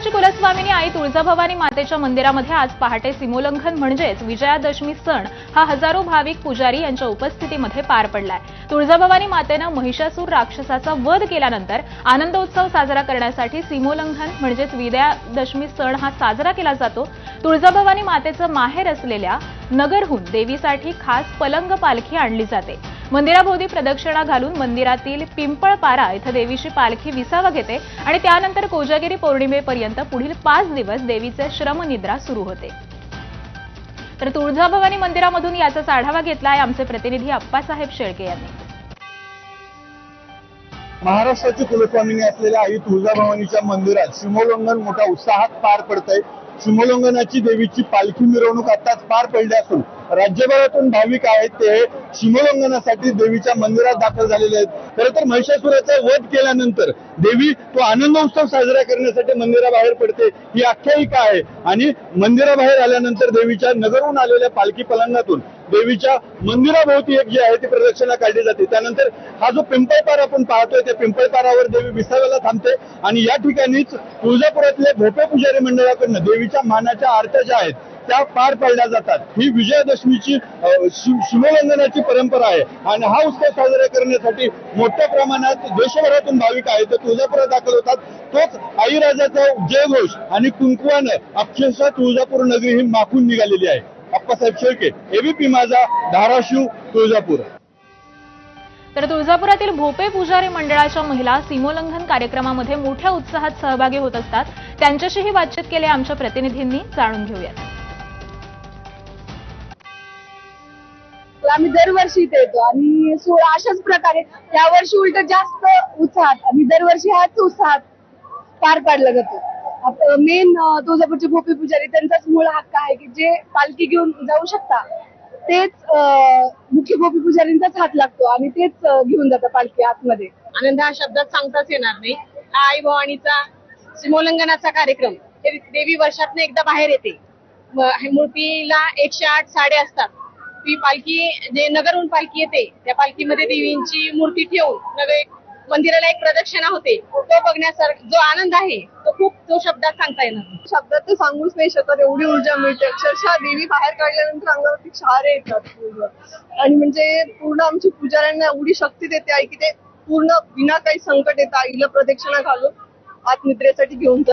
महाराष्ट्राची कुलस्वामिनी आई तुळजाभवानी मातेच्या मंदिरामध्ये आज पहाटे सीमोल्लंघन म्हणजेच विजयादशमी सण हा हजारो भाविक पुजारी यांच्या उपस्थितीमध्ये पार पडलाय. तुळजाभवानी मातेनं महिषासूर राक्षसाचा वध केल्यानंतर आनंदोत्सव साजरा करण्यासाठी सीमोल्लंघन म्हणजेच विजयादशमी सण हा साजरा केला जातो. तुळजाभवानी मातेचं माहेर असलेल्या नगरहून देवीसाठी खास पलंग पालखी आणली जाते. मंदिराभोवती प्रदक्षिणा घालून मंदिरातील पिंपळपारा इथं देवीची पालखी विसावा घेते आणि त्यानंतर कोजागिरी पौर्णिमेपर्यंत पुढील पाच दिवस देवीचे श्रमनिद्रा सुरू होते. तर तुळजाभवानी मंदिरामधून याचाच आढावा घेतलाय आमचे प्रतिनिधी अप्पासाहेब शेळके यांनी. महाराष्ट्राची कुलस्वामिनी असलेल्या आई तुळजाभवानीच्या मंदिरात सीमोल्लंघन मोठ्या उत्साहात पार पडत आहे सीमोल्लंघनाची देवीची पालखी मिरवणूक आताच पार पडली असून राज्यभरातून भाविक आहेत ते सीमोल्लंघनासाठी देवीच्या मंदिरात दाखल झालेले आहेत. खरं तर महिषासुराचा वध केल्यानंतर देवी तो आनंदोत्सव साजरा करण्यासाठी मंदिराबाहेर पडते ही आख्यायिका आहे. आणि मंदिराबाहेर आल्यानंतर देवीच्या नगरहून आलेल्या पालखी पलंगातून देवीच्या मंदिराभोवती एक जी आहे ती प्रदक्षिणा काढली जाते. त्यानंतर हा जो पिंपळपार आपण पाहतोय त्या पिंपळपारावर देवी विसाव्याला थांबते आणि या ठिकाणीच तुळजापुरातल्या भोपे पुजारी मंडळाकडनं देवीच्या मानाच्या आरत्या ज्या आहेत त्या पार पाडल्या जातात. ही विजयादशमीची अं, शिवलंघनाची परंपरा आहे. आणि हा उत्सव साजरा करण्यासाठी मोठ्या प्रमाणात देशभरातून भाविक आहेत. ते तुळजापुरात दाखल होतात तोच आईराजाचा जयघोष आणि कुंकुवानं अक्षरशः तुळजापूर नगरी ही माखून निघालेली आहे. अप्पासाहेब शेळके एबीपी माझा धाराशिव तुळजापूर. तर तुळजापुरातील भोपे पुजारी मंडळाच्या महिला सीमोल्लंघन कार्यक्रमामध्ये मोठ्या उत्साहात सहभागी होत असतात. त्यांच्याशीही बातचीत केली आमच्या प्रतिनिधींनी. जाणून घेऊयात. आम्ही दरवर्षी इथे येतो. आणि सोहळा अशाच प्रकारे यावर्षी उलट जास्त उत्साहात आणि दरवर्षी हाच उत्साहात पार पाडला जातो. मेन तुळजापूरचे भोपी पुजारी त्यांचाच मूळ हक्क आहे की जे पालखी घेऊन जाऊ शकता तेच मुख्य गोपी पुजारींचाच हात लागतो आणि तेच घेऊन जातात पालखी आतमध्ये. आनंद हा शब्दात सांगताच येणार नाही. हा आई भवानीचा सीमोल्लंघनाचा कार्यक्रम. देवी वर्षातनं एकदा बाहेर येते. हे मूर्तीला एकशे आठ साडे असतात. ती पालखी जे नगरहून पालखी येते त्या पालखीमध्ये देवींची मूर्ती ठेवून नगर मंदिराला एक प्रदक्षिणा होते. तो बघण्यासारखा जो आनंद आहे तो खूप तो शब्दात सांगता येणार शब्दात तर सांगूच नाही शकत एवढी ऊर्जा मिळते. अक्षरशः देवी बाहेर काढल्यानंतर अंगावरती क्षारे येतात पूर्ण. आणि म्हणजे पूर्ण आमची पुजाऱ्यांना एवढी शक्ती देते आहे की ते पूर्ण विना काही संकट येतं आईला प्रदक्षिणा घालून आत निद्रेसाठी घेऊन